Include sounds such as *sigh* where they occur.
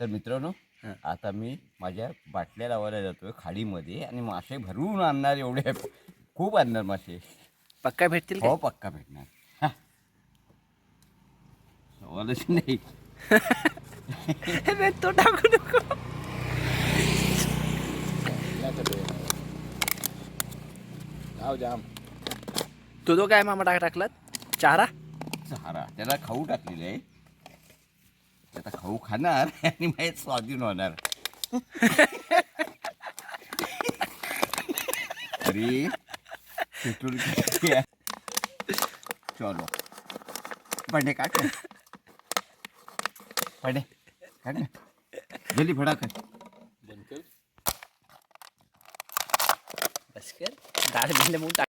तर मित्रांनो. आता मी माझ्या बाटल्या लावायला जातोय खाडीमध्ये आणि मासे भरून आणणार एवढे. खूप आणणार मासे. पक्का भेटतील का? हो पक्का भेटणार. हा. सवालच नाही. तो टाकू नको. गाव जाम तो तो काय मामा टाक टाकलात? चारा? सहारा त्याला खाऊ टाकलेले आहे. आता खाऊ खाणार *laughs* आणि माहीत स्वाधीन होणार. अरे पेट्रोल चलो. पडे काट पडे काट ना. जल्दी फडा कर. बनकर बस कर. दाळ दिले मग